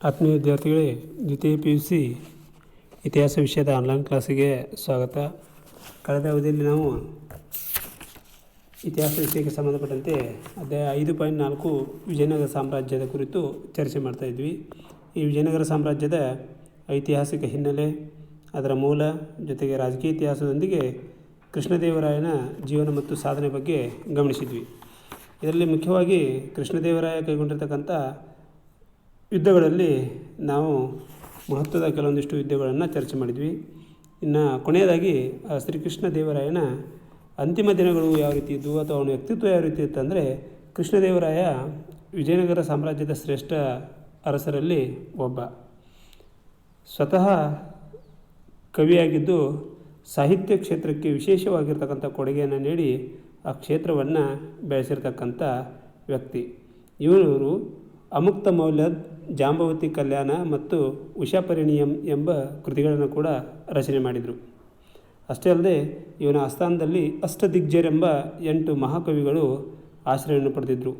ಆತ್ಮೀಯ ವಿದ್ಯಾರ್ಥಿಗಳೇ, ದ್ವಿತೀಯ ಪಿ ಯು ಸಿ ಇತಿಹಾಸ ವಿಷಯದ ಆನ್ಲೈನ್ ಕ್ಲಾಸಿಗೆ ಸ್ವಾಗತ. ಕಳೆದ ಅವಧಿಯಲ್ಲಿ ನಾವು ಇತಿಹಾಸ ವಿಷಯಕ್ಕೆ ಸಂಬಂಧಪಟ್ಟಂತೆ ಅದೇ ಐದು ಪಾಯಿಂಟ್ ನಾಲ್ಕು ವಿಜಯನಗರ ಸಾಮ್ರಾಜ್ಯದ ಕುರಿತು ಚರ್ಚೆ ಮಾಡ್ತಾಯಿದ್ವಿ ಈ ವಿಜಯನಗರ ಸಾಮ್ರಾಜ್ಯದ ಐತಿಹಾಸಿಕ ಹಿನ್ನೆಲೆ, ಅದರ ಮೂಲ ಜೊತೆಗೆ ರಾಜಕೀಯ ಇತಿಹಾಸದೊಂದಿಗೆ ಕೃಷ್ಣದೇವರಾಯನ ಜೀವನ ಮತ್ತು ಸಾಧನೆ ಬಗ್ಗೆ ಗಮನಿಸಿದ್ವಿ. ಇದರಲ್ಲಿ ಮುಖ್ಯವಾಗಿ ಕೃಷ್ಣದೇವರಾಯ ಕೈಗೊಂಡಿರ್ತಕ್ಕಂಥ ಯುದ್ಧಗಳಲ್ಲಿ ನಾವು ಮಹತ್ವದ ಕೆಲವೊಂದಿಷ್ಟು ಯುದ್ಧಗಳನ್ನು ಚರ್ಚೆ ಮಾಡಿದ್ವಿ. ಇನ್ನು ಕೊನೆಯದಾಗಿ ಶ್ರೀಕೃಷ್ಣ ದೇವರಾಯನ ಅಂತಿಮ ದಿನಗಳು ಯಾವ ರೀತಿ ಇದ್ದವು ಅಥವಾ ಅವನ ವ್ಯಕ್ತಿತ್ವ ಯಾವ ರೀತಿ ಇತ್ತು ಅಂದರೆ ಕೃಷ್ಣದೇವರಾಯ ವಿಜಯನಗರ ಸಾಮ್ರಾಜ್ಯದ ಶ್ರೇಷ್ಠ ಅರಸರಲ್ಲಿ ಒಬ್ಬ. ಸ್ವತಃ ಕವಿಯಾಗಿದ್ದು ಸಾಹಿತ್ಯ ಕ್ಷೇತ್ರಕ್ಕೆ ವಿಶೇಷವಾಗಿರ್ತಕ್ಕಂಥ ಕೊಡುಗೆಯನ್ನು ನೀಡಿ ಆ ಕ್ಷೇತ್ರವನ್ನು ಬೆಳೆಸಿರ್ತಕ್ಕಂಥ ವ್ಯಕ್ತಿ. ಇವರು ಅಮುಕ್ತ ಮೌಲ್ಯದ್ ಜಾಂಬವತಿ ಕಲ್ಯಾಣ ಮತ್ತು ಉಷಾಪರಿಣಿಯಂ ಎಂಬ ಕೃತಿಗಳನ್ನು ಕೂಡ ರಚನೆ ಮಾಡಿದರು. ಅಷ್ಟೇ ಅಲ್ಲದೆ ಇವನ ಆಸ್ಥಾನದಲ್ಲಿ ಅಷ್ಟದಿಗ್ಜರೆಂಬ ಎಂಟು ಮಹಾಕವಿಗಳು ಆಶ್ರಯವನ್ನು ಪಡೆದಿದ್ದರು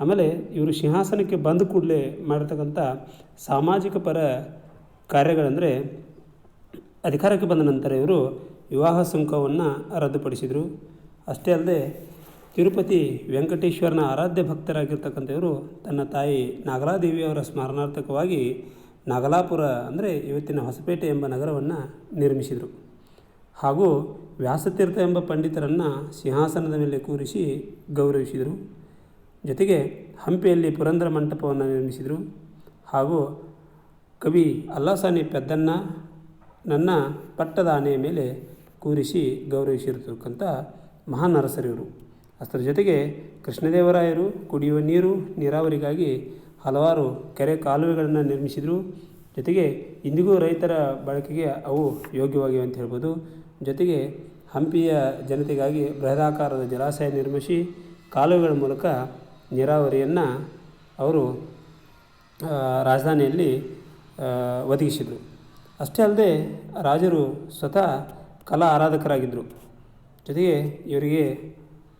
ಆಮೇಲೆ ಇವರು ಸಿಂಹಾಸನಕ್ಕೆ ಬಂದ ಕೂಡಲೇ ಮಾಡಿರ್ತಕ್ಕಂಥ ಸಾಮಾಜಿಕ ಪರ ಕಾರ್ಯಗಳಂದರೆ ಅಧಿಕಾರಕ್ಕೆ ಬಂದ ನಂತರ ಇವರು ವಿವಾಹ ಸುಂಕವನ್ನು ರದ್ದುಪಡಿಸಿದರು. ಅಷ್ಟೇ ಅಲ್ಲದೆ ತಿರುಪತಿ ವೆಂಕಟೇಶ್ವರನ ಆರಾಧ್ಯ ಭಕ್ತರಾಗಿರ್ತಕ್ಕಂಥವರು ತನ್ನ ತಾಯಿ ನಾಗಲಾದೇವಿಯವರ ಸ್ಮರಣಾರ್ಥಕವಾಗಿ ನಾಗಲಾಪುರ ಅಂದರೆ ಇವತ್ತಿನ ಹೊಸಪೇಟೆ ಎಂಬ ನಗರವನ್ನು ನಿರ್ಮಿಸಿದರು. ಹಾಗೂ ವ್ಯಾಸತೀರ್ಥ ಎಂಬ ಪಂಡಿತರನ್ನು ಸಿಂಹಾಸನದ ಮೇಲೆ ಕೂರಿಸಿ ಗೌರವಿಸಿದರು. ಜೊತೆಗೆ ಹಂಪಿಯಲ್ಲಿ ಪುರಂದರ ಮಂಟಪವನ್ನು ನಿರ್ಮಿಸಿದರು. ಹಾಗೂ ಕವಿ ಅಲ್ಲಾಸಾನಿ ಪೆದ್ದನ್ನ ನನ್ನ ಪಟ್ಟದ ಆನೆಯ ಮೇಲೆ ಕೂರಿಸಿ ಗೌರವಿಸಿರತಕ್ಕಂಥ ಮಹಾನ್ ಅರಸರಿವರು ಅಷ್ಟರ ಜೊತೆಗೆ ಕೃಷ್ಣದೇವರಾಯರು ಕುಡಿಯುವ ನೀರು ನೀರಾವರಿಗಾಗಿ ಹಲವಾರು ಕೆರೆ ಕಾಲುವೆಗಳನ್ನು ನಿರ್ಮಿಸಿದರು. ಜೊತೆಗೆ ಇಂದಿಗೂ ರೈತರ ಬಳಕೆಗೆ ಅವು ಯೋಗ್ಯವಾಗಿವೆ ಅಂತ ಹೇಳ್ಬೋದು. ಜೊತೆಗೆ ಹಂಪಿಯ ಜನತೆಗಾಗಿ ಬೃಹದಾಕಾರದ ಜಲಾಶಯ ನಿರ್ಮಿಸಿ ಕಾಲುವೆಗಳ ಮೂಲಕ ನೀರಾವರಿಯನ್ನು ಅವರು ರಾಜಧಾನಿಯಲ್ಲಿ ಒದಗಿಸಿದರು. ಅಷ್ಟೇ ಅಲ್ಲದೆ ರಾಜರು ಸ್ವತಃ ಕಲಾ ಆರಾಧಕರಾಗಿದ್ದರು ಜೊತೆಗೆ ಇವರಿಗೆ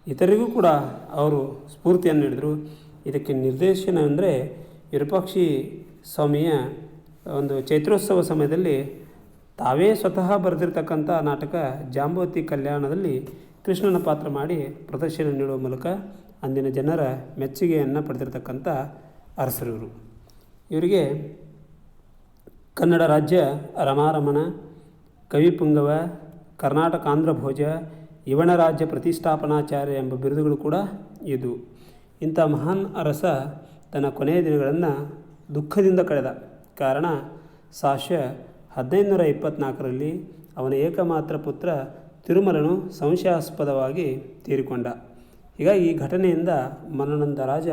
ಇತರಿಗೂ ಕೂಡ ಅವರು ಸ್ಫೂರ್ತಿಯನ್ನು ನೀಡಿದರು. ಇದಕ್ಕೆ ನಿರ್ದೇಶನ ಅಂದರೆ ವಿರೂಪಾಕ್ಷಿ ಸ್ವಾಮಿಯ ಒಂದು ಚೈತ್ರೋತ್ಸವ ಸಮಯದಲ್ಲಿ ತಾವೇ ಸ್ವತಃ ಬರೆದಿರ್ತಕ್ಕಂಥ ನಾಟಕ ಜಾಂಬವತಿ ಕಲ್ಯಾಣದಲ್ಲಿ ಕೃಷ್ಣನ ಪಾತ್ರ ಮಾಡಿ ಪ್ರದರ್ಶನ ನೀಡುವ ಮೂಲಕ ಅಂದಿನ ಜನರ ಮೆಚ್ಚುಗೆಯನ್ನು ಪಡೆದಿರ್ತಕ್ಕಂಥ ಅರಸರಿವರು ಇವರಿಗೆ ಕನ್ನಡ ರಾಜ್ಯ ರಮಾರಮಣ ಕವಿಪುಂಗವ ಕರ್ನಾಟಕ ಆಂಧ್ರ ಭೋಜ ಇವನ ರಾಜ್ಯ ಪ್ರತಿಷ್ಠಾಪನಾಚಾರ್ಯ ಎಂಬ ಬಿರುದುಗಳು ಕೂಡ ಇದು. ಇಂಥ ಮಹಾನ್ ಅರಸ ತನ್ನ ಕೊನೆಯ ದಿನಗಳನ್ನು ದುಃಖದಿಂದ ಕಳೆದ. ಕಾರಣ ಸಾಶ ಹದಿನೈದುನೂರ ಇಪ್ಪತ್ನಾಲ್ಕರಲ್ಲಿ ಅವನ ಏಕಮಾತ್ರ ಪುತ್ರ ತಿರುಮಲನು ಸಂಶಯಾಸ್ಪದವಾಗಿ ತೀರಿಕೊಂಡ. ಹೀಗಾಗಿ ಈ ಘಟನೆಯಿಂದ ಮನನಂದ ರಾಜ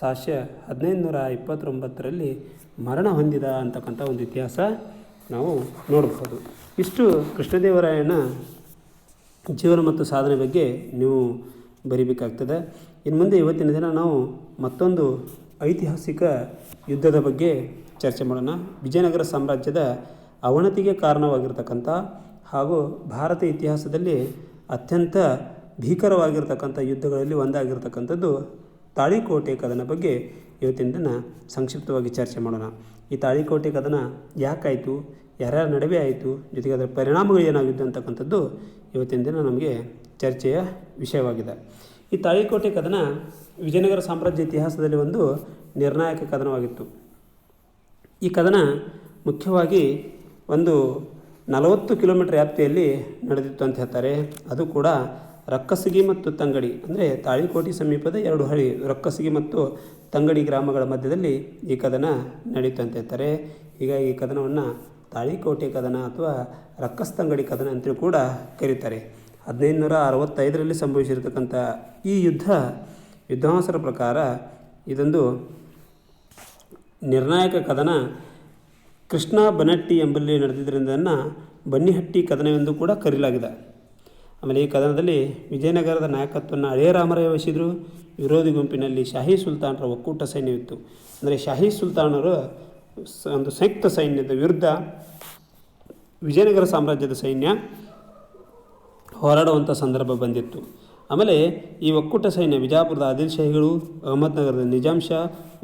ಸಾಶ ಹದಿನೈದುನೂರ ಇಪ್ಪತ್ತೊಂಬತ್ತರಲ್ಲಿ ಮರಣ ಹೊಂದಿದ ಅಂತಕ್ಕಂಥ ಒಂದು ಇತಿಹಾಸ ನಾವು ನೋಡಬಹುದು ಇಷ್ಟು ಕೃಷ್ಣದೇವರಾಯನ ಜೀವನ ಮತ್ತು ಸಾಧನೆ ಬಗ್ಗೆ ನೀವು ಬರಿಬೇಕಾಗ್ತದೆ. ಇನ್ನು ಮುಂದೆ ಇವತ್ತಿನ ದಿನ ನಾವು ಮತ್ತೊಂದು ಐತಿಹಾಸಿಕ ಯುದ್ಧದ ಬಗ್ಗೆ ಚರ್ಚೆ ಮಾಡೋಣ. ವಿಜಯನಗರ ಸಾಮ್ರಾಜ್ಯದ ಅವನತಿಗೆ ಕಾರಣವಾಗಿರ್ತಕ್ಕಂಥ ಹಾಗೂ ಭಾರತ ಇತಿಹಾಸದಲ್ಲಿ ಅತ್ಯಂತ ಭೀಕರವಾಗಿರ್ತಕ್ಕಂಥ ಯುದ್ಧಗಳಲ್ಲಿ ಒಂದಾಗಿರ್ತಕ್ಕಂಥದ್ದು ತಾಳಿಕೋಟೆ ಕದನ ಬಗ್ಗೆ ಇವತ್ತಿನ ದಿನ ಸಂಕ್ಷಿಪ್ತವಾಗಿ ಚರ್ಚೆ ಮಾಡೋಣ. ಈ ತಾಳಿಕೋಟೆ ಕದನ ಯಾಕಾಯಿತು, ಯಾರ್ಯಾರ ನಡುವೆ ಆಯಿತು, ಜೊತೆಗೆ ಅದರ ಪರಿಣಾಮಗಳು ಏನಾಗಿದ್ದು ಅಂತಕ್ಕಂಥದ್ದು ಇವತ್ತಿನ ದಿನ ನಮಗೆ ಚರ್ಚೆಯ ವಿಷಯವಾಗಿದೆ. ಈ ತಾಳಿಕೋಟೆ ಕದನ ವಿಜಯನಗರ ಸಾಮ್ರಾಜ್ಯ ಇತಿಹಾಸದಲ್ಲಿ ಒಂದು ನಿರ್ಣಾಯಕ ಕದನವಾಗಿತ್ತು. ಈ ಕದನ ಮುಖ್ಯವಾಗಿ ಒಂದು ನಲವತ್ತು ಕಿಲೋಮೀಟರ್ ವ್ಯಾಪ್ತಿಯಲ್ಲಿ ನಡೆದಿತ್ತು ಅಂತ ಹೇಳ್ತಾರೆ. ಅದು ಕೂಡ ರಕ್ಕಸಗಿ ಮತ್ತು ತಂಗಡಿ, ಅಂದರೆ ತಾಳಿಕೋಟೆ ಸಮೀಪದ ಎರಡು ಹಳ್ಳಿ, ರಕ್ಕಸಗಿ ಮತ್ತು ತಂಗಡಿ ಗ್ರಾಮಗಳ ಮಧ್ಯದಲ್ಲಿ ಈ ಕದನ ನಡೀತು ಅಂತ ಹೇಳ್ತಾರೆ ಹೀಗಾಗಿ ಈ ಕದನವನ್ನು ತಾಳಿಕೋಟೆ ಕದನ ಅಥವಾ ರಕ್ಕಸ್ತಂಗಡಿ ಕದನ ಅಂತಲೂ ಕೂಡ ಕರೀತಾರೆ. ಹದಿನೈದುನೂರ ಅರವತ್ತೈದರಲ್ಲಿ ಸಂಭವಿಸಿರ್ತಕ್ಕಂಥ ಈ ಯುದ್ಧ ವಿದ್ವಾಂಸರ ಪ್ರಕಾರ ಇದೊಂದು ನಿರ್ಣಾಯಕ ಕದನ. ಕೃಷ್ಣ ಬನಟ್ಟಿ ಎಂಬಲ್ಲಿ ನಡೆದಿದ್ದರಿಂದ ಬನ್ನಿಹಟ್ಟಿ ಕದನವೆಂದು ಕೂಡ ಕರೆಯಲಾಗಿದೆ ಆಮೇಲೆ ಈ ಕದನದಲ್ಲಿ ವಿಜಯನಗರದ ನಾಯಕತ್ವವನ್ನು ಹಳೆಯ ರಾಮರಾಯ ವಹಿಸಿದರು. ವಿರೋಧಿ ಗುಂಪಿನಲ್ಲಿ ಶಾಹಿ ಸುಲ್ತಾನರ ಒಕ್ಕೂಟ ಸೈನ್ಯವಿತ್ತು. ಅಂದರೆ ಶಾಹಿ ಸುಲ್ತಾನರು ಒಂದು ಸಂಯುಕ್ತ ಸೈನ್ಯದ ವಿರುದ್ಧ ವಿಜಯನಗರ ಸಾಮ್ರಾಜ್ಯದ ಸೈನ್ಯ ಹೋರಾಡುವಂಥ ಸಂದರ್ಭ ಬಂದಿತ್ತು. ಆಮೇಲೆ ಈ ಒಕ್ಕೂಟ ಸೈನ್ಯ ಬಿಜಾಪುರದ ಆದಿಲ್ ಶಾಹಿಗಳು ಅಹಮದ್ನಗರದ ನಿಜಾಮ್ ಶಾ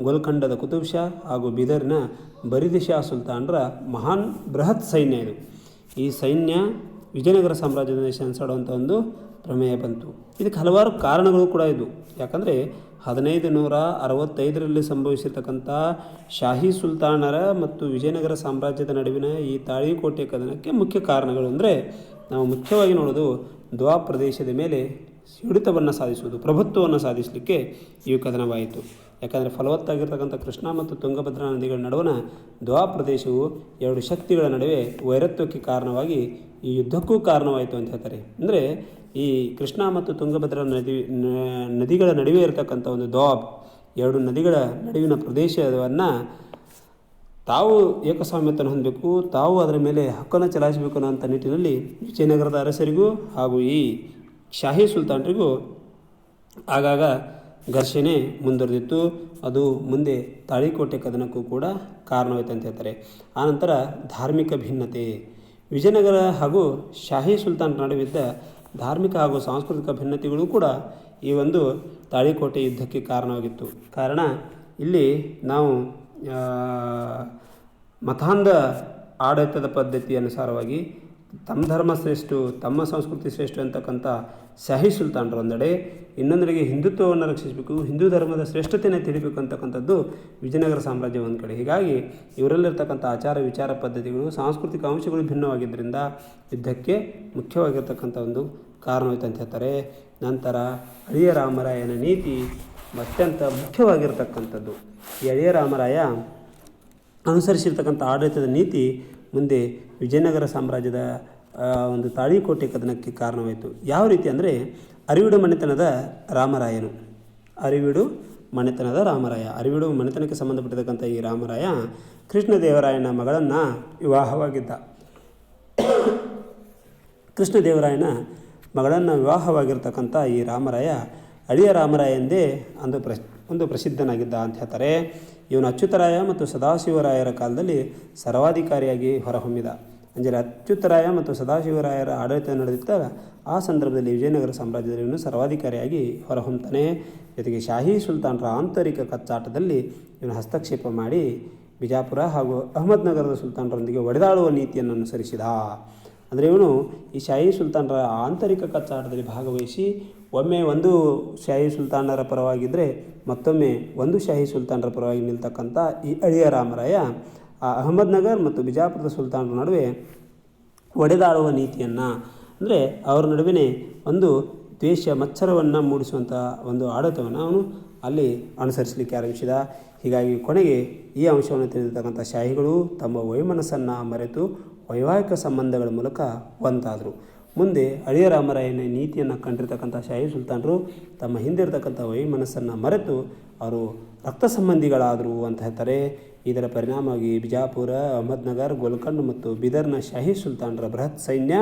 ಗೋಲ್ಖಂಡದ ಕುತುಬ್ ಶಾ ಹಾಗೂ ಬೀದರ್ನ ಬರಿದಿ ಶಾ ಸುಲ್ತಾನರ ಮಹಾನ್ ಬೃಹತ್ ಸೈನ್ಯ ಇದು. ಈ ಸೈನ್ಯ ವಿಜಯನಗರ ಸಾಮ್ರಾಜ್ಯದ ಸೆಣಸಾಡುವಂಥ ಒಂದು ಪ್ರಮೇಯ ಬಂತು. ಇದಕ್ಕೆ ಹಲವಾರು ಕಾರಣಗಳು ಕೂಡ ಇದು ಯಾಕಂದರೆ ಹದಿನೈದು ನೂರ ಅರವತ್ತೈದರಲ್ಲಿ ಸಂಭವಿಸಿರ್ತಕ್ಕಂಥ ಶಾಹಿ ಸುಲ್ತಾನರ ಮತ್ತು ವಿಜಯನಗರ ಸಾಮ್ರಾಜ್ಯದ ನಡುವಿನ ಈ ತಾಳಿಕೋಟೆ ಕದನಕ್ಕೆ ಮುಖ್ಯ ಕಾರಣಗಳು ಅಂದರೆ ನಾವು ಮುಖ್ಯವಾಗಿ ನೋಡೋದು ದ್ವಾ ಪ್ರದೇಶದ ಮೇಲೆ ಹಿಡಿತವನ್ನು ಸಾಧಿಸುವುದು, ಪ್ರಭುತ್ವವನ್ನು ಸಾಧಿಸಲಿಕ್ಕೆ ಈ ಕದನವಾಯಿತು. ಯಾಕಂದರೆ ಫಲವತ್ತಾಗಿರ್ತಕ್ಕಂಥ ಕೃಷ್ಣ ಮತ್ತು ತುಂಗಭದ್ರಾ ನದಿಗಳ ನಡುವಣ ದ್ವಾ ಪ್ರದೇಶವು ಎರಡು ಶಕ್ತಿಗಳ ನಡುವೆ ವೈರತ್ವಕ್ಕೆ ಕಾರಣವಾಗಿ ಈ ಯುದ್ಧಕ್ಕೂ ಕಾರಣವಾಯಿತು ಅಂತ ಹೇಳ್ತಾರೆ. ಅಂದರೆ ಈ ಕೃಷ್ಣ ಮತ್ತು ತುಂಗಭದ್ರಾ ನದಿ ನದಿಗಳ ನಡುವೆ ಇರತಕ್ಕಂಥ ಒಂದು ದ್ವಾಬ್ ಎರಡು ನದಿಗಳ ನಡುವಿನ ಪ್ರದೇಶವನ್ನು ತಾವು ಏಕಸ್ವಾಮ್ಯತನ್ನು ಹೊಂದಬೇಕು, ತಾವು ಅದರ ಮೇಲೆ ಹಕ್ಕನ್ನು ಚಲಾಯಿಸಬೇಕು ಅನ್ನೋಂಥ ನಿಟ್ಟಿನಲ್ಲಿ ವಿಜಯನಗರದ ಅರಸರಿಗೂ ಹಾಗೂ ಈ ಶಾಹಿ ಸುಲ್ತಾನರಿಗೂ ಆಗಾಗ ಘರ್ಷಣೆ ಮುಂದುವರೆದಿತ್ತು. ಅದು ಮುಂದೆ ತಾಳಿಕೋಟೆ ಕದನಕ್ಕೂ ಕೂಡ ಕಾರಣವಾಯಿತು ಅಂತ ಹೇಳ್ತಾರೆ. ಆನಂತರ ಧಾರ್ಮಿಕ ಭಿನ್ನತೆ. ವಿಜಯನಗರ ಹಾಗೂ ಶಾಹಿ ಸುಲ್ತಾನ್ ನಡುವಿದ್ದ ಧಾರ್ಮಿಕ ಹಾಗೂ ಸಾಂಸ್ಕೃತಿಕ ಭಿನ್ನತೆಗಳು ಕೂಡ ಈ ಒಂದು ತಾಳಿಕೋಟೆ ಯುದ್ಧಕ್ಕೆ ಕಾರಣವಾಗಿತ್ತು. ಕಾರಣ, ಇಲ್ಲಿ ನಾವು ಮತಾಂಧ ಆಡಳಿತದ ಪದ್ಧತಿ ಅನುಸಾರವಾಗಿ ತಮ್ಮ ಧರ್ಮ ಶ್ರೇಷ್ಠ, ತಮ್ಮ ಸಂಸ್ಕೃತಿ ಶ್ರೇಷ್ಠ ಅಂತಕ್ಕಂಥ ಶಾಹಿ ಸುಲ್ತಾನರು ಒಂದೆಡೆ ಇನ್ನೊಂದೆಡೆಗೆ ಹಿಂದುತ್ವವನ್ನು ರಕ್ಷಿಸಬೇಕು, ಹಿಂದೂ ಧರ್ಮದ ಶ್ರೇಷ್ಠತೆಯನ್ನು ತಿಳಿಬೇಕು ಅಂತಕ್ಕಂಥದ್ದು ವಿಜಯನಗರ ಸಾಮ್ರಾಜ್ಯ ಒಂದು ಕಡೆ. ಹೀಗಾಗಿ ಇವರಲ್ಲಿರ್ತಕ್ಕಂಥ ಆಚಾರ ವಿಚಾರ ಪದ್ಧತಿಗಳು, ಸಾಂಸ್ಕೃತಿಕ ಅಂಶಗಳು ಭಿನ್ನವಾಗಿದ್ದರಿಂದ ಯುದ್ಧಕ್ಕೆ ಮುಖ್ಯವಾಗಿರ್ತಕ್ಕಂಥ ಒಂದು ಕಾರಣವಾಯಿತು ಅಂತ ಹೇಳ್ತಾರೆ. ನಂತರ ಅಳಿಯ ರಾಮರಾಯನ ನೀತಿ ಅತ್ಯಂತ ಮುಖ್ಯವಾಗಿರ್ತಕ್ಕಂಥದ್ದು. ಈ ಅಳಿಯ ರಾಮರಾಯ ಅನುಸರಿಸಿರ್ತಕ್ಕಂಥ ಆಡಳಿತದ ನೀತಿ ಮುಂದೆ ವಿಜಯನಗರ ಸಾಮ್ರಾಜ್ಯದ ಒಂದು ತಾಳಿಕೋಟೆ ಕದನಕ್ಕೆ ಕಾರಣವಾಯಿತು. ಯಾವ ರೀತಿ ಅಂದರೆ ಅರಿವಿಡು ಮನೆತನದ ರಾಮರಾಯನು. ಅರಿವಿಡು ಮನೆತನದ ರಾಮರಾಯ. ಅರಿವಿಡು ಮನೆತನಕ್ಕೆ ಸಂಬಂಧಪಟ್ಟಿರ್ತಕ್ಕಂಥ ಈ ರಾಮರಾಯ ಕೃಷ್ಣದೇವರಾಯನ ಮಗಳನ್ನು ವಿವಾಹವಾಗಿದ್ದ. ಕೃಷ್ಣದೇವರಾಯನ ಮಗಳನ್ನು ವಿವಾಹವಾಗಿರ್ತಕ್ಕಂಥ ಈ ರಾಮರಾಯ ಅಳಿಯ ರಾಮರಾಯ ಎಂದೇ ಅಂದು ಪ್ರಶ್, ಒಂದು ಪ್ರಸಿದ್ಧನಾಗಿದ್ದ ಅಂತ ಹೇಳ್ತಾರೆ. ಇವನು ಅಚ್ಯುತರಾಯ ಮತ್ತು ಸದಾಶಿವರಾಯರ ಕಾಲದಲ್ಲಿ ಸರ್ವಾಧಿಕಾರಿಯಾಗಿ ಹೊರಹೊಮ್ಮಿದ. ಅಂದರೆ ಅಚ್ಯುತರಾಯ ಮತ್ತು ಸದಾಶಿವರಾಯರ ಆಡಳಿತ ನಡೆದಿದ್ದಾಗ ಆ ಸಂದರ್ಭದಲ್ಲಿ ವಿಜಯನಗರ ಸಾಮ್ರಾಜ್ಯದಲ್ಲಿ ಇವನು ಸರ್ವಾಧಿಕಾರಿಯಾಗಿ ಹೊರಹೊಮ್ತಾನೆ. ಜೊತೆಗೆ ಶಾಹಿ ಸುಲ್ತಾನರ ಆಂತರಿಕ ಕಚ್ಚಾಟದಲ್ಲಿ ಇವನು ಹಸ್ತಕ್ಷೇಪ ಮಾಡಿ ಬಿಜಾಪುರ ಹಾಗೂ ಅಹಮದ್ನಗರದ ಸುಲ್ತಾನರೊಂದಿಗೆ ಒಡೆದಾಡುವ ನೀತಿಯನ್ನು ಅನುಸರಿಸಿದ. ಅಂದರೆ ಇವನು ಈ ಶಾಹಿ ಸುಲ್ತಾನರ ಆಂತರಿಕ ಕಚ್ಚಾಟದಲ್ಲಿ ಭಾಗವಹಿಸಿ ಒಮ್ಮೆ ಒಂದು ಶಾಹಿ ಸುಲ್ತಾನರ ಪರವಾಗಿದ್ದರೆ ಮತ್ತೊಮ್ಮೆ ಒಂದು ಶಾಹಿ ಸುಲ್ತಾನರ ಪರವಾಗಿ ನಿಲ್ತಕ್ಕಂಥ ಈ ಅಳಿಯ ರಾಮರಾಯ ಅಹಮದ್ನಗರ್ ಮತ್ತು ಬಿಜಾಪುರದ ಸುಲ್ತಾನರ ನಡುವೆ ಒಡೆದಾಡುವ ನೀತಿಯನ್ನು. ಅಂದರೆ ಅವರ ನಡುವೆ ಒಂದು ದ್ವೇಷ ಮಚ್ಚರವನ್ನು ಮೂಡಿಸುವಂಥ ಒಂದು ಆಡಳಿತವನ್ನು ಅವನು ಅಲ್ಲಿ ಅನುಸರಿಸಲಿಕ್ಕೆ ಆರಂಭಿಸಿದ. ಹೀಗಾಗಿ ಕೊನೆಗೆ ಈ ಅಂಶವನ್ನು ತಿಳಿದಿರ್ತಕ್ಕಂಥ ಶಾಹಿಗಳು ತಮ್ಮ ವೈಮನಸ್ಸನ್ನು ಮರೆತು ವೈವಾಹಿಕ ಸಂಬಂಧಗಳ ಮೂಲಕ ಒಂದಾದರು ಮುಂದೆ ಅಳಿಯ ರಾಮರಾಯನ ನೀತಿಯನ್ನು ಕಂಡಿರ್ತಕ್ಕಂಥ ಶಾಹಿ ಸುಲ್ತಾನರು ತಮ್ಮ ಹಿಂದೆ ಇರತಕ್ಕಂಥ ವೈಮನಸ್ಸನ್ನು ಮರೆತು ಅವರು ರಕ್ತ ಸಂಬಂಧಿಗಳಾದರು ಅಂತ ಹೇಳ್ತಾರೆ. ಇದರ ಪರಿಣಾಮವಾಗಿ ಬಿಜಾಪುರ, ಅಹಮದ್ನಗರ್, ಗೋಲ್ಕಂಡ್ ಮತ್ತು ಬಿದರ್ನ ಶಾಹಿ ಸುಲ್ತಾನರ ಬೃಹತ್ ಸೈನ್ಯ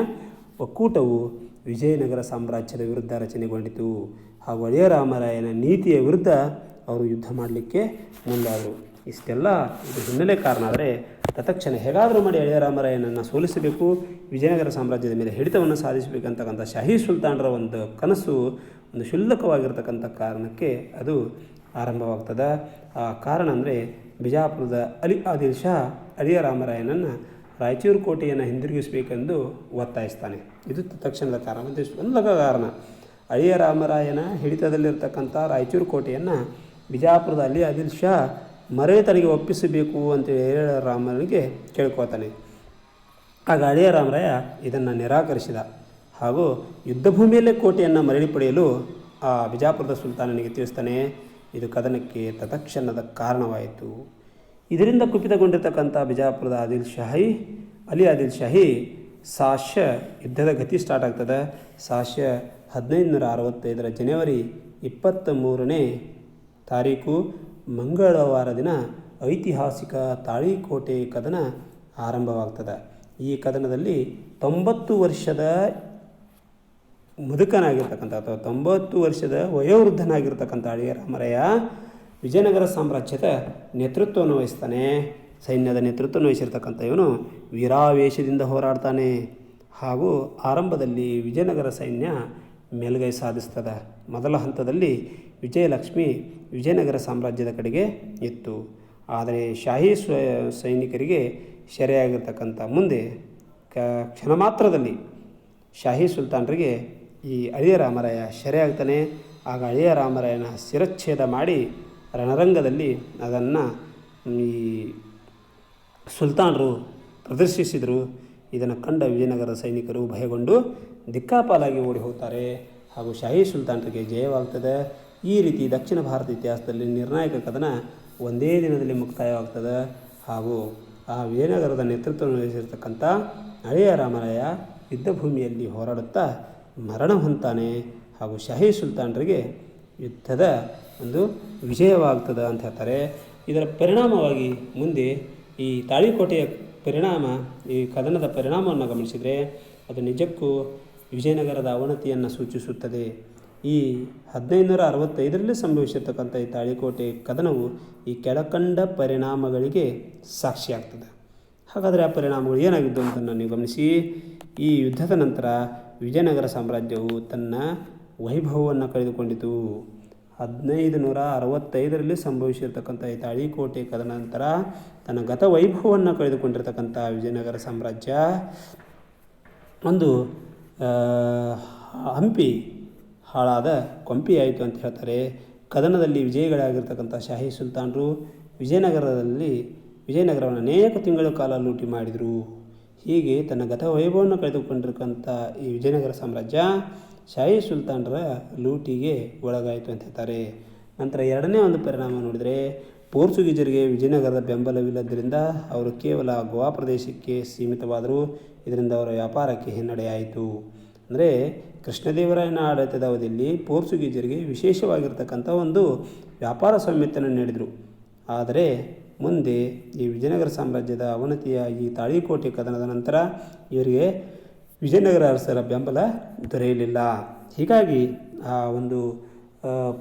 ಒಕ್ಕೂಟವು ವಿಜಯನಗರ ಸಾಮ್ರಾಜ್ಯದ ವಿರುದ್ಧ ರಚನೆಗೊಂಡಿತು. ಹಾಗೂ ಅಳಿಯ ರಾಮರಾಯನ ನೀತಿಯ ವಿರುದ್ಧ ಅವರು ಯುದ್ಧ ಮಾಡಲಿಕ್ಕೆ ಮುಂದಾದರು. ಇಷ್ಟೆಲ್ಲ. ಇದು ಹಿನ್ನೆಲೆ ಕಾರಣ. ಆದರೆ ತತ್ಕ್ಷಣ ಹೇಗಾದರೂ ಮಾಡಿ ಅಳಿಯರಾಮರಾಯನನ್ನು ಸೋಲಿಸಬೇಕು, ವಿಜಯನಗರ ಸಾಮ್ರಾಜ್ಯದ ಮೇಲೆ ಹಿಡಿತವನ್ನು ಸಾಧಿಸಬೇಕಂತಕ್ಕಂಥ ಶಾಹಿ ಸುಲ್ತಾನರ ಒಂದು ಕನಸು, ಒಂದು ಕ್ಷುಲ್ಲಕವಾಗಿರ್ತಕ್ಕಂಥ ಕಾರಣಕ್ಕೆ ಅದು ಆರಂಭವಾಗ್ತದೆ. ಆ ಕಾರಣ ಅಂದರೆ ಬಿಜಾಪುರದ ಅಲಿ ಆದಿಲ್ ಶಾ ಅಳಿಯ ರಾಮರಾಯನನ್ನು ರಾಯಚೂರು ಕೋಟೆಯನ್ನು ಹಿಂದಿರುಗಿಸಬೇಕೆಂದು ಒತ್ತಾಯಿಸ್ತಾನೆ. ಇದು ತಕ್ಷಣದ ಕಾರಣ ಶುಲ್ಲಕ ಕಾರಣ. ಅಳಿಯ ರಾಮರಾಯನ ಹಿಡಿತದಲ್ಲಿರ್ತಕ್ಕಂಥ ರಾಯಚೂರು ಕೋಟೆಯನ್ನು ಬಿಜಾಪುರದ ಅಲಿ ಆದಿಲ್ ಶಾ ಮರೇ ತನಗೆ ಒಪ್ಪಿಸಬೇಕು ಅಂತ ಹೇಳಿ ರಾಮನಿಗೆ ಕೇಳ್ಕೋತಾನೆ ಆಗ ಅಳಿಯ ರಾಮರಾಯ ಇದನ್ನು ನಿರಾಕರಿಸಿದ. ಹಾಗೂ ಯುದ್ಧಭೂಮಿಯಲ್ಲೇ ಕೋಟೆಯನ್ನು ಮರಳಿ ಪಡೆಯಲು ಆ ಬಿಜಾಪುರದ ಸುಲ್ತಾನನಿಗೆ ತಿಳಿಸ್ತಾನೆ, ಇದು ಕದನಕ್ಕೆ ತತಕ್ಷಣದ ಕಾರಣವಾಯಿತು. ಇದರಿಂದ ಕುಪಿತಗೊಂಡಿರ್ತಕ್ಕಂಥ ಬಿಜಾಪುರದ ಆದಿಲ್ ಶಾಹಿ ಅಲಿ ಆದಿಲ್ ಶಾಹಿ ಸಾಶ್ಯ ಯುದ್ಧದ ಗತಿ ಸ್ಟಾರ್ಟ್ ಆಗ್ತದೆ. ಸಾಶ್ಯ ಹದಿನೈದು ನೂರ ಅರವತ್ತೈದರ ಜನವರಿ ಇಪ್ಪತ್ತ ಮೂರನೇ ತಾರೀಕು ಮಂಗಳವಾರ ದಿನ ಐತಿಹಾಸಿಕ ತಾಳಿಕೋಟೆ ಕದನ ಆರಂಭವಾಗ್ತದೆ. ಈ ಕದನದಲ್ಲಿ ತೊಂಬತ್ತು ವರ್ಷದ ಮುದುಕನಾಗಿರ್ತಕ್ಕಂಥ ಅಥವಾ ತೊಂಬತ್ತು ವರ್ಷದ ವಯೋವೃದ್ಧನಾಗಿರ್ತಕ್ಕಂಥ ಅಳಿಯ ರಾಮರಯ್ಯ ವಿಜಯನಗರ ಸಾಮ್ರಾಜ್ಯದ ನೇತೃತ್ವವನ್ನು ವಹಿಸ್ತಾನೆ. ಸೈನ್ಯದ ನೇತೃತ್ವವನ್ನು ವಹಿಸಿರ್ತಕ್ಕಂಥ ಇವನು ವೀರಾವೇಶದಿಂದ ಹೋರಾಡ್ತಾನೆ. ಹಾಗೂ ಆರಂಭದಲ್ಲಿ ವಿಜಯನಗರ ಸೈನ್ಯ ಮೇಲುಗೈ ಸಾಧಿಸ್ತದೆ. ಮೊದಲ ಹಂತದಲ್ಲಿ ವಿಜಯಲಕ್ಷ್ಮಿ ವಿಜಯನಗರ ಸಾಮ್ರಾಜ್ಯದ ಕಡೆಗೆ ಇತ್ತು. ಆದರೆ ಶಾಹಿ ಸೈನಿಕರಿಗೆ ಸೆರೆಯಾಗಿರ್ತಕ್ಕಂಥ ಮುಂದೆ ಕ, ಕ್ಷಣ ಮಾತ್ರದಲ್ಲಿ ಶಾಹಿ ಸುಲ್ತಾನರಿಗೆ ಈ ಅಳಿಯ ರಾಮರಾಯ ಸೆರೆಯಾಗ್ತಾನೆ, ಆಗ ಅಳಿಯ ರಾಮರಾಯನ ಶಿರಚ್ಛೇದ ಮಾಡಿ ರಣರಂಗದಲ್ಲಿ ಅದನ್ನು ಈ ಸುಲ್ತಾನರು ಪ್ರದರ್ಶಿಸಿದರು. ಇದನ್ನು ಕಂಡ ವಿಜಯನಗರ ಸೈನಿಕರು ಭಯಗೊಂಡು ದಿಕ್ಕಾಪಾಲಾಗಿ ಓಡಿ ಹೋಗ್ತಾರೆ. ಹಾಗೂ ಶಾಹಿ ಸುಲ್ತಾನರಿಗೆ ಜಯವಾಗ್ತದೆ. ಈ ರೀತಿ ದಕ್ಷಿಣ ಭಾರತ ಇತಿಹಾಸದಲ್ಲಿ ನಿರ್ಣಾಯಕ ಕದನ ಒಂದೇ ದಿನದಲ್ಲಿ ಮುಕ್ತಾಯವಾಗ್ತದೆ. ಹಾಗೂ ಆ ವಿಜಯನಗರದ ನೇತೃತ್ವವನ್ನು ವಹಿಸಿರ್ತಕ್ಕಂಥ ಹಳೆಯ ರಾಮರಾಯ ಯುದ್ಧಭೂಮಿಯಲ್ಲಿ ಹೋರಾಡುತ್ತಾ ಮರಣ ಹೊಂತಾನೆ ಹಾಗೂ ಶಾಹಿ ಸುಲ್ತಾನರಿಗೆ ಯುದ್ಧದ ಒಂದು ವಿಜಯವಾಗ್ತದೆ ಅಂತ ಹೇಳ್ತಾರೆ. ಇದರ ಪರಿಣಾಮವಾಗಿ ಮುಂದೆ ಈ ತಾಳಿಕೋಟೆಯ ಪರಿಣಾಮ, ಈ ಕದನದ ಪರಿಣಾಮವನ್ನು ಗಮನಿಸಿದರೆ ಅದು ನಿಜಕ್ಕೂ ವಿಜಯನಗರದ ಅವನತಿಯನ್ನು ಸೂಚಿಸುತ್ತದೆ. ಈ ಹದಿನೈದುನೂರ ಅರವತ್ತೈದರಲ್ಲಿ ಸಂಭವಿಸಿರ್ತಕ್ಕಂಥ ಈ ತಾಳಿಕೋಟೆ ಕದನವು ಈ ಕೆಳಕಂಡ ಪರಿಣಾಮಗಳಿಗೆ ಸಾಕ್ಷಿಯಾಗ್ತದೆ. ಹಾಗಾದರೆ ಆ ಪರಿಣಾಮಗಳು ಏನಾಗಿದ್ದು ಅಂತ ನೀವು ಗಮನಿಸಿ. ಈ ಯುದ್ಧದ ನಂತರ ವಿಜಯನಗರ ಸಾಮ್ರಾಜ್ಯವು ತನ್ನ ವೈಭವವನ್ನು ಕಳೆದುಕೊಂಡಿತು. ಹದಿನೈದು ನೂರ ಅರವತ್ತೈದರಲ್ಲಿ ಸಂಭವಿಸಿರ್ತಕ್ಕಂಥ ಈ ತಾಳಿಕೋಟೆ ಕದನ ನಂತರ ತನ್ನ ಗತ ವೈಭವವನ್ನು ಕಳೆದುಕೊಂಡಿರ್ತಕ್ಕಂಥ ವಿಜಯನಗರ ಸಾಮ್ರಾಜ್ಯ ಒಂದು ಹಂಪಿ ಹಾಳಾದ ಕೊಂಪಿಯಾಯಿತು ಅಂತ ಹೇಳ್ತಾರೆ. ಕದನದಲ್ಲಿ ವಿಜಯಿಗಳಾಗಿರ್ತಕ್ಕಂಥ ಶಾಹಿ ಸುಲ್ತಾನರು ವಿಜಯನಗರದಲ್ಲಿ ವಿಜಯನಗರವನ್ನು ಅನೇಕ ತಿಂಗಳ ಕಾಲ ಲೂಟಿ ಮಾಡಿದರು. ಹೀಗೆ ತನ್ನ ಗತ ವೈಭವವನ್ನು ಕಳೆದುಕೊಂಡಿರ್ತಕ್ಕಂಥ ಈ ವಿಜಯನಗರ ಸಾಮ್ರಾಜ್ಯ ಶಾಹಿ ಸುಲ್ತಾನರ ಲೂಟಿಗೆ ಒಳಗಾಯಿತು ಅಂತ ಹೇಳ್ತಾರೆ. ನಂತರ ಎರಡನೇ ಒಂದು ಪರಿಣಾಮ ನೋಡಿದರೆ ಪೋರ್ಚುಗೀಸರಿಗೆ ವಿಜಯನಗರದ ಬೆಂಬಲವಿಲ್ಲದರಿಂದ ಅವರು ಕೇವಲ ಗೋವಾ ಪ್ರದೇಶಕ್ಕೆ ಸೀಮಿತವಾದರು. ಇದರಿಂದ ಅವರ ವ್ಯಾಪಾರಕ್ಕೆ ಹಿನ್ನಡೆಯಾಯಿತು ಅಂದರೆ ಕೃಷ್ಣದೇವರಾಯನ ಆಡಳಿತದ ಅವಧಿಯಲ್ಲಿ ಪೋರ್ಚುಗೀಸರಿಗೆ ವಿಶೇಷವಾಗಿರ್ತಕ್ಕಂಥ ಒಂದು ವ್ಯಾಪಾರ ಸ್ವಾಮ್ಯತೆಯನ್ನು ನೀಡಿದರು. ಆದರೆ ಮುಂದೆ ಈ ವಿಜಯನಗರ ಸಾಮ್ರಾಜ್ಯದ ಅವನತಿಯ ಈ ತಾಳಿಕೋಟೆ ಕದನದ ನಂತರ ಇವರಿಗೆ ವಿಜಯನಗರ ಅರಸರ ಬೆಂಬಲ ದೊರೆಯಲಿಲ್ಲ. ಹೀಗಾಗಿ ಆ ಒಂದು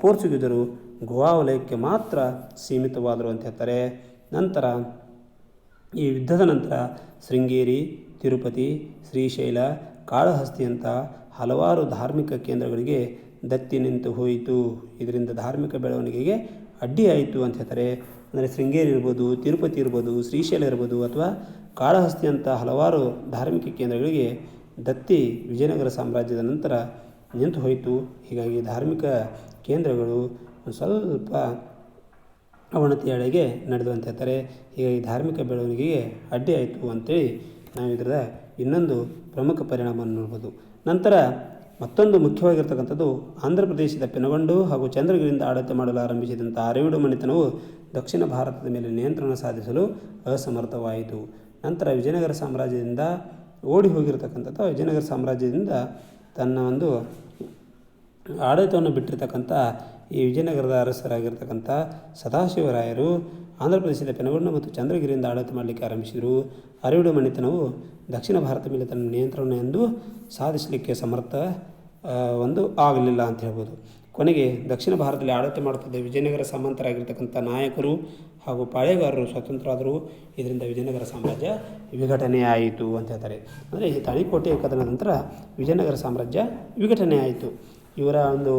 ಪೋರ್ಚುಗೀಜರು ಗೋವಾ ವಲಯಕ್ಕೆ ಮಾತ್ರ ಸೀಮಿತವಾದರು ಅಂತ ಹೇಳ್ತಾರೆ. ನಂತರ ಈ ಯುದ್ಧದ ನಂತರ ಶೃಂಗೇರಿ, ತಿರುಪತಿ, ಶ್ರೀಶೈಲ ಕಾಳಹಸ್ತಿಯಂಥ ಹಲವಾರು ಧಾರ್ಮಿಕ ಕೇಂದ್ರಗಳಿಗೆ ದತ್ತಿ ನಿಂತು ಹೋಯಿತು. ಇದರಿಂದ ಧಾರ್ಮಿಕ ಬೆಳವಣಿಗೆಗೆ ಅಡ್ಡಿಯಾಯಿತು ಅಂತ ಹೇಳ್ತಾರೆ. ಅಂದರೆ ಶೃಂಗೇರಿ ಇರ್ಬೋದು, ತಿರುಪತಿ ಇರ್ಬೋದು, ಶ್ರೀಶೈಲ ಇರ್ಬೋದು ಅಥವಾ ಕಾಳಹಸ್ತಿ ಅಂತ ಹಲವಾರು ಧಾರ್ಮಿಕ ಕೇಂದ್ರಗಳಿಗೆ ದತ್ತಿ ವಿಜಯನಗರ ಸಾಮ್ರಾಜ್ಯದ ನಂತರ ನಿಂತು ಹೋಯಿತು. ಹೀಗಾಗಿ ಧಾರ್ಮಿಕ ಕೇಂದ್ರಗಳು ಸ್ವಲ್ಪ ಅವನತಿಯಡೆಗೆ ನಡೆದು ಅಂತ ಹೇಳ್ತಾರೆ. ಹೀಗಾಗಿ ಧಾರ್ಮಿಕ ಬೆಳವಣಿಗೆಗೆ ಅಡ್ಡಿ ಆಯಿತು ಅಂತೇಳಿ ನಾವು ಇದರ ಇನ್ನೊಂದು ಪ್ರಮುಖ ಪರಿಣಾಮವನ್ನು ನೋಡ್ಬೋದು. ನಂತರ ಮತ್ತೊಂದು ಮುಖ್ಯವಾಗಿರ್ತಕ್ಕಂಥದ್ದು ಆಂಧ್ರ ಪ್ರದೇಶದ ಪೆನಗೊಂಡು ಹಾಗೂ ಚಂದ್ರಗಿರಿಯಿಂದ ಆಡಳಿತ ಮಾಡಲು ಆರಂಭಿಸಿದಂಥ ಅರಿವಿಡು ಮನೆತನವು ದಕ್ಷಿಣ ಭಾರತದ ಮೇಲೆ ನಿಯಂತ್ರಣ ಸಾಧಿಸಲು ಅಸಮರ್ಥವಾಯಿತು. ನಂತರ ವಿಜಯನಗರ ಸಾಮ್ರಾಜ್ಯದಿಂದ ಓಡಿ ಹೋಗಿರತಕ್ಕಂಥದ್ದು ವಿಜಯನಗರ ಸಾಮ್ರಾಜ್ಯದಿಂದ ತನ್ನ ಒಂದು ಆಡಳಿತವನ್ನು ಬಿಟ್ಟಿರ್ತಕ್ಕಂಥ ಈ ವಿಜಯನಗರದ ಅರಸರಾಗಿರ್ತಕ್ಕಂಥ ಸದಾಶಿವರಾಯರು ಆಂಧ್ರ ಪ್ರದೇಶದ ಪೆನಗೊಂಡು ಮತ್ತು ಚಂದ್ರಗಿರಿಯಿಂದ ಆಡಳಿತ ಮಾಡಲಿಕ್ಕೆ ಆರಂಭಿಸಿದರು. ಅರಿವಿಡು ಮಣಿತನವು ದಕ್ಷಿಣ ಭಾರತ ಮೇಲೆ ತನ್ನ ನಿಯಂತ್ರಣ ಎಂದು ಸಾಧಿಸಲಿಕ್ಕೆ ಸಮರ್ಥ ಒಂದು ಆಗಲಿಲ್ಲ ಅಂತ ಹೇಳ್ಬೋದು. ಕೊನೆಗೆ ದಕ್ಷಿಣ ಭಾರತದಲ್ಲಿ ಆಡಳಿತ ಮಾಡುತ್ತಿದ್ದ ವಿಜಯನಗರ ಸಾಮಂತರಾಗಿರ್ತಕ್ಕಂಥ ನಾಯಕರು ಹಾಗೂ ಪಾಳೆಗಾರರು ಸ್ವತಂತ್ರರಾದರು. ಇದರಿಂದ ವಿಜಯನಗರ ಸಾಮ್ರಾಜ್ಯ ವಿಘಟನೆಯಾಯಿತು ಅಂತ ಹೇಳ್ತಾರೆ. ಅಂದರೆ ಈ ತಾಳಿಕೋಟೆ ಕದನ ನಂತರ ವಿಜಯನಗರ ಸಾಮ್ರಾಜ್ಯ ವಿಘಟನೆ ಆಯಿತು ಇವರ ಒಂದು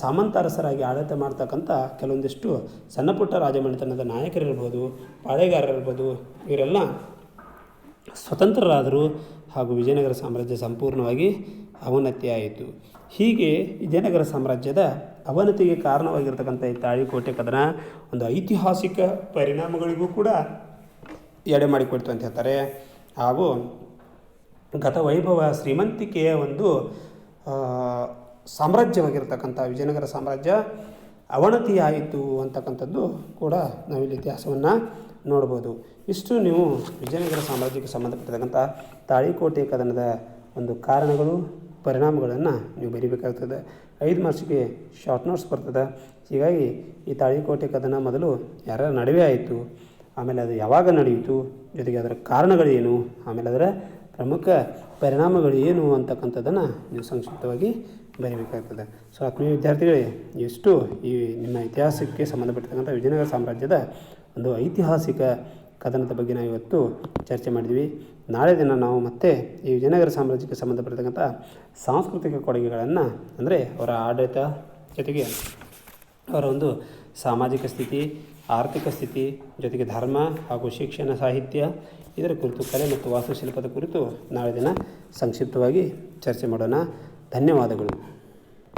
ಸಾಮಂತಾರಸರಾಗಿ ಆಡಳಿತ ಮಾಡ್ತಕ್ಕಂಥ ಕೆಲವೊಂದಿಷ್ಟು ಸಣ್ಣಪುಟ್ಟ ರಾಜಮನೆತನದ ನಾಯಕರಿರ್ಬೋದು, ಪಾಳೆಗಾರರಿರ್ಬೋದು, ಇವರೆಲ್ಲ ಸ್ವತಂತ್ರರಾದರು ಹಾಗೂ ವಿಜಯನಗರ ಸಾಮ್ರಾಜ್ಯ ಸಂಪೂರ್ಣವಾಗಿ ಅವನತಿಯಾಯಿತು. ಹೀಗೆ ವಿಜಯನಗರ ಸಾಮ್ರಾಜ್ಯದ ಅವನತಿಗೆ ಕಾರಣವಾಗಿರ್ತಕ್ಕಂಥ ಈ ತಾಳಿಕೋಟೆ ಕದನ ಒಂದು ಐತಿಹಾಸಿಕ ಪರಿಣಾಮಗಳಿಗೂ ಕೂಡ ಎಡೆ ಮಾಡಿಕೊಡ್ತು ಅಂತ ಹೇಳ್ತಾರೆ. ಹಾಗೂ ಗತ ವೈಭವ ಶ್ರೀಮಂತಿಕೆಯ ಒಂದು ಸಾಮ್ರಾಜ್ಯವಾಗಿರ್ತಕ್ಕಂಥ ವಿಜಯನಗರ ಸಾಮ್ರಾಜ್ಯ ಅವನತಿಯಾಯಿತು ಅಂತಕ್ಕಂಥದ್ದು ಕೂಡ ನಾವಿಲ್ಲಿ ಇತಿಹಾಸವನ್ನು ನೋಡ್ಬೋದು. ಇಷ್ಟು ನೀವು ವಿಜಯನಗರ ಸಾಮ್ರಾಜ್ಯಕ್ಕೆ ಸಂಬಂಧಪಟ್ಟಿರ್ತಕ್ಕಂಥ ತಾಳಿಕೋಟೆ ಕದನದ ಒಂದು ಕಾರಣಗಳು, ಪರಿಣಾಮಗಳನ್ನು ನೀವು ಬರೀಬೇಕಾಗ್ತದೆ. ಐದು ಮಾರ್ಕ್ಸಿಗೆ ಶಾರ್ಟ್ ನೋಟ್ಸ್ ಬರ್ತದೆ. ಹೀಗಾಗಿ ಈ ತಾಳಿಕೋಟೆ ಕದನ ಮೊದಲು ಯಾರ ನಡುವೆ ಆಯಿತು, ಆಮೇಲೆ ಅದು ಯಾವಾಗ ನಡೆಯಿತು, ಜೊತೆಗೆ ಅದರ ಕಾರಣಗಳೇನು, ಆಮೇಲೆ ಅದರ ಪ್ರಮುಖ ಪರಿಣಾಮಗಳು ಏನು ಅಂತಕ್ಕಂಥದ್ದನ್ನು ನೀವು ಸಂಕ್ಷಿಪ್ತವಾಗಿ ಬರೀಬೇಕಾಗ್ತದೆ ಸೊ ಆತ್ಮೀಯ ವಿದ್ಯಾರ್ಥಿಗಳೇ, ಎಷ್ಟು ಈ ನಿಮ್ಮ ಇತಿಹಾಸಕ್ಕೆ ಸಂಬಂಧಪಟ್ಟಿರ್ತಕ್ಕಂಥ ವಿಜಯನಗರ ಸಾಮ್ರಾಜ್ಯದ ಒಂದು ಐತಿಹಾಸಿಕ ಕದನದ ಬಗ್ಗೆ ನಾವು ಇವತ್ತು ಚರ್ಚೆ ಮಾಡಿದ್ವಿ. ನಾಳೆ ದಿನ ನಾವು ಮತ್ತೆ ಈ ವಿಜಯನಗರ ಸಾಮ್ರಾಜ್ಯಕ್ಕೆ ಸಂಬಂಧಪಟ್ಟಿರ್ತಕ್ಕಂಥ ಸಾಂಸ್ಕೃತಿಕ ಕೊಡುಗೆಗಳನ್ನು, ಅಂದರೆ ಅವರ ಆಡಳಿತ ಜೊತೆಗೆ ಅವರ ಒಂದು ಸಾಮಾಜಿಕ ಸ್ಥಿತಿ, ಆರ್ಥಿಕ ಸ್ಥಿತಿ, ಜೊತೆಗೆ ಧರ್ಮ ಹಾಗೂ ಶಿಕ್ಷಣ, ಸಾಹಿತ್ಯ, ಇದರ ಕುರಿತು ಕಲೆ ಮತ್ತು ವಾಸ್ತುಶಿಲ್ಪದ ಕುರಿತು ನಾಳೆ ದಿನ ಸಂಕ್ಷಿಪ್ತವಾಗಿ ಚರ್ಚೆ ಮಾಡೋಣ. ಧನ್ಯವಾದಗಳು.